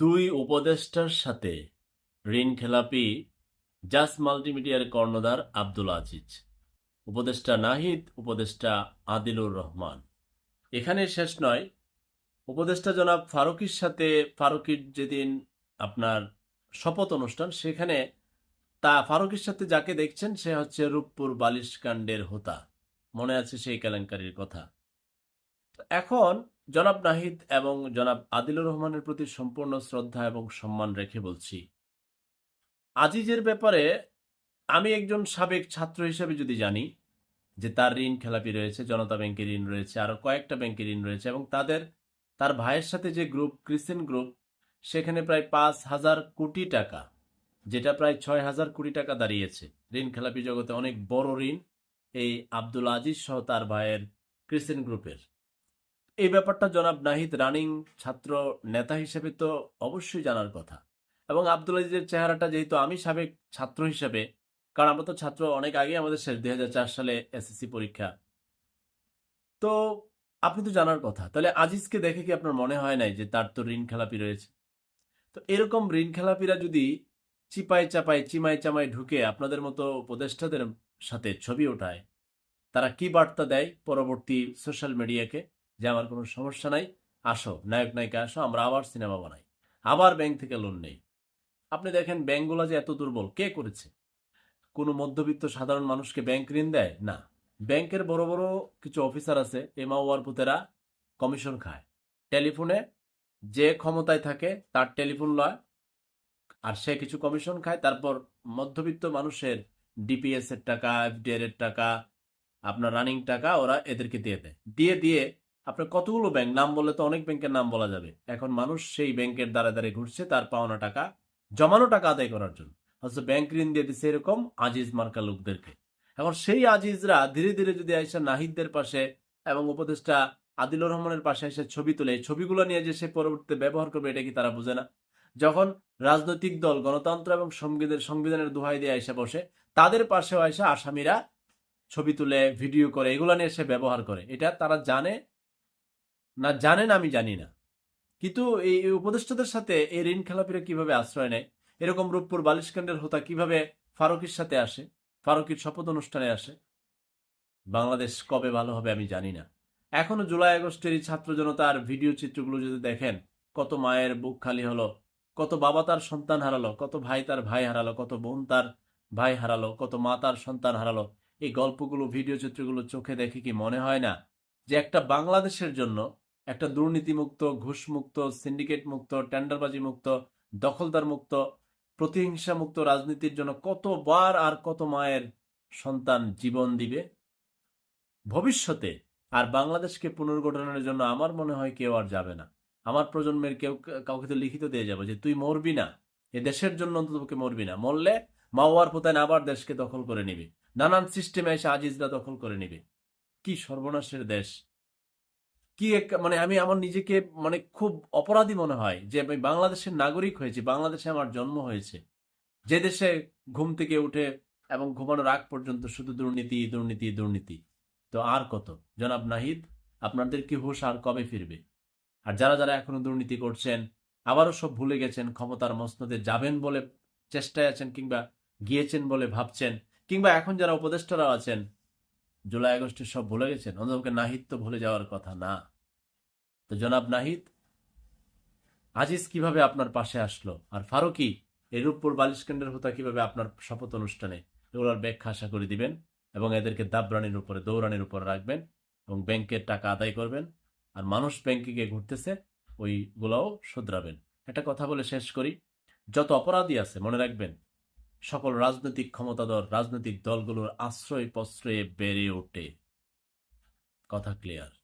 দুই উপদেষ্টার সাথে ঋণ খেলাপি জাস মাল্টিমিডিয়ার কর্ণধার আব্দুল আজিজ, উপদেষ্টা নাহিদ, উপদেষ্টা আদিলুর রহমান। এখানে শেষ নয়। উপদেষ্টা জনাব ফারুকির সাথে ফারুকির যেদিন আপনার শপথ অনুষ্ঠান, সেখানে তা ফারুকের সাথে যাকে দেখছেন, সে হচ্ছে রূপপুর বালিশ কাণ্ডের হোতা। মনে আছে সেই কেলেঙ্কারির কথা। এখন জনাব নাহিদ এবং জনাব আদিলুর রহমানের প্রতি সম্পূর্ণ শ্রদ্ধা এবং সম্মান রেখে বলছি। আজিজের ব্যাপারে আমি একজন সাবেক ছাত্র হিসেবে যদি জানি যে তার ঋণ খেলাপি রয়েছে, জনতা ব্যাংকের ঋণ রয়েছে, আরও কয়েকটা ব্যাংকের ঋণ রয়েছে এবং তাদের, তার ভাইয়ের সাথে যে গ্রুপ, ক্রিসেন্ট গ্রুপ, সেখানে প্রায় পাঁচ হাজার কোটি টাকা, যেটা প্রায় ছয় হাজার কোটি টাকা দাঁড়িয়েছে। ঋণ খেলাপি জগতে অনেক বড় ঋণ এই আব্দুল আজিজ সহ তার ভাইয়ের ক্রিসেন্ট গ্রুপের। এই ব্যাপারটা জনাব নাহিদ রানিং ছাত্র নেতা হিসেবে তো অবশ্যই জানার কথা। এবং আব্দুল আজিজের চেহারাটা যেহেতু আমি সাবেক ছাত্র হিসেবে, কারণ আমরা তো ছাত্র অনেক আগে আমাদের শেষ দুই হাজার চার সালে এসএসসি পরীক্ষা। তো আপনি তো জানার কথা। তাহলে আজিজকে দেখে কি আপনার মনে হয় নাই যে তার তো ঋণ খেলাপি রয়েছে? তো এরকম ঋণ খেলাপিরা যদি চিপায় চাপায় চিমাই চামাই ঢুকে আপনাদের মতো উপদেষ্টাদের সাথে ছবি ওঠায়, তারা কি বার্তা দেয় পরবর্তী সোশ্যাল মিডিয়াকে? যে আমার কোনো সমস্যা নাই, আসো, নায়ক নায়িকা আসো, আমরা আবার সিনেমা বানাই। আবার ব্যাংক থেকে লোন নেই। আপনি দেখেন ব্যাংকগুলো যে এত দুর্বল, কে করেছে? কোনো মধ্যবিত্ত সাধারণ মানুষকে ব্যাংক ঋণ দেয়? না। ব্যাংকের বড় বড় কিছু অফিসার আছে এমা ওয়ার পুতেরা কমিশন খায়। টেলিফোনে যে ক্ষমতায় থাকে, তার টেলিফোন লয়, আর সে কিছু কমিশন খায়। তারপর মধ্যবিত্ত মানুষের ডিপিএস এর টাকা এফডিআর এর টাকা, আপনার রানিং টাকা, ওরা এদেরকে দিয়ে দেয়। দিয়ে দিয়ে আপনার কতগুলো ব্যাংক নাম বললে তো অনেক ব্যাংকের নাম বলা যাবে। এখন মানুষ সেই ব্যাংকের দ্বারা দ্বারে ঘুরছে তার পাওনা টাকা, জমানো টাকা আদায় করার জন্য। অথচ ব্যাংক ঋণ দিয়ে দিচ্ছে এরকম আজিজ মার্কা লোকদেরকে। এখন সেই আজিজরা ধীরে ধীরে যদি আইসা নাহিদদের পাশে এবং উপদেষ্টা আদিলুর রহমানের পাশে এসে ছবি তুলে, এই ছবিগুলো নিয়ে যে সে পরবর্তীতে ব্যবহার করবে, এটা কি তারা বুঝে না? যখন রাজনৈতিক দল, গণতন্ত্র এবং সংবিধানের সংবিধানের দোহাই দিয়ে আইসা বসে, তাদের পাশেও আইসা আসামিরা ছবি তুলে, ভিডিও করে, এগুলো নিয়ে সে ব্যবহার করে। এটা তারা জানে না জানেন আমি জানি না। কিন্তু এই উপদেষ্টাদের সাথে এই ঋণ খেলাপিরা কীভাবে আশ্রয় নেয়? এরকম রূপপুর বালিশকাণ্ডের হোতা কীভাবে ফারুকির সাথে আসে? ফারুকির শপথ অনুষ্ঠানে আসে? বাংলাদেশ কবে ভালো হবে আমি জানি না। এখনও জুলাই আগস্টের এই ছাত্র জনতার ভিডিও চিত্রগুলো যদি দেখেন, কত মায়ের বুক খালি হলো, কত বাবা তার সন্তান হারালো, কত ভাই তার ভাই হারালো, কত বোন তার ভাই হারালো, কত মা তার সন্তান হারালো, এই গল্পগুলো, ভিডিও চিত্রগুলো চোখে দেখে কি মনে হয় না যে একটা বাংলাদেশের জন্য একটা দুর্নীতিমুক্ত, ঘুষমুক্ত সিন্ডিকেট মুক্ত টেন্ডারবাজি মুক্ত দখলদার মুক্ত প্রতিহিংসা মুক্ত রাজনীতির জন্য কতবার আর কত মায়ের সন্তান জীবন দিবে? ভবিষ্যতে আর বাংলাদেশকে পুনর্গঠনের জন্য আমার মনে হয় কেউ আর যাবে না। আমার প্রজন্মের কেউ কাউকে তো লিখিত দিয়ে যাবে যে তুই মরবি না। এ দেশের জন্য অন্ততপক্ষে মরবি না। মরলে মাওয়ার পোতায় আবার দেশকে দখল করে নিবে। নানান সিস্টেমে এসে আজিজরা দখল করে নিবে। কি সর্বনাশের দেশ। কি এক মানে আমি আমার নিজেকে মানে খুব অপরাধী মনে হয় যে আমি বাংলাদেশের নাগরিক হয়েছি, বাংলাদেশে আমার জন্ম হয়েছে। যে দেশে ঘুম থেকে উঠে এবং ঘুমানোর আগ পর্যন্ত শুধু দুর্নীতি দুর্নীতি দুর্নীতি। তো আর কত? জনাব নাহিদ, আপনাদের কি হুশ আর কবে ফিরবে? আর যারা যারা এখনও দুর্নীতি করছেন, আবারও সব ভুলে গেছেন, ক্ষমতার মসনদে যাবেন বলে চেষ্টায় আছেন কিংবা গিয়েছেন বলে ভাবছেন, কিংবা এখন যারা উপদেষ্টারা আছেন জুলাই আগস্টে সব ভুলে গেছেন? অন্ততপক্ষে নাহিদ তো ভুলে যাওয়ার কথা না। তো জনাব নাহিদ, আজিজ কীভাবে আপনার পাশে আসলো? আর ফারুকি এই রূপপুর বালিশকাণ্ডের হোতা কীভাবে আপনার শপথ অনুষ্ঠানে এগুলোর ব্যাখ্যা আশা করে দিবেন এবং এদেরকে দাবরানির উপরে দৌড়ানির উপরে রাখবেন এবং ব্যাংকের টাকা আদায় করবেন আর মানুষ ব্যাংকে গিয়ে ঘুরতেছে, ওইগুলোও শুধরাবেন। একটা কথা বলে শেষ করি। যত অপরাধী আছে, মনে রাখবেন সকল রাজনৈতিক ক্ষমতাধর রাজনৈতিক দলগুলোর আশ্রয় প্রশ্রয়ে বেড়ে ওঠে। কথা ক্লিয়ার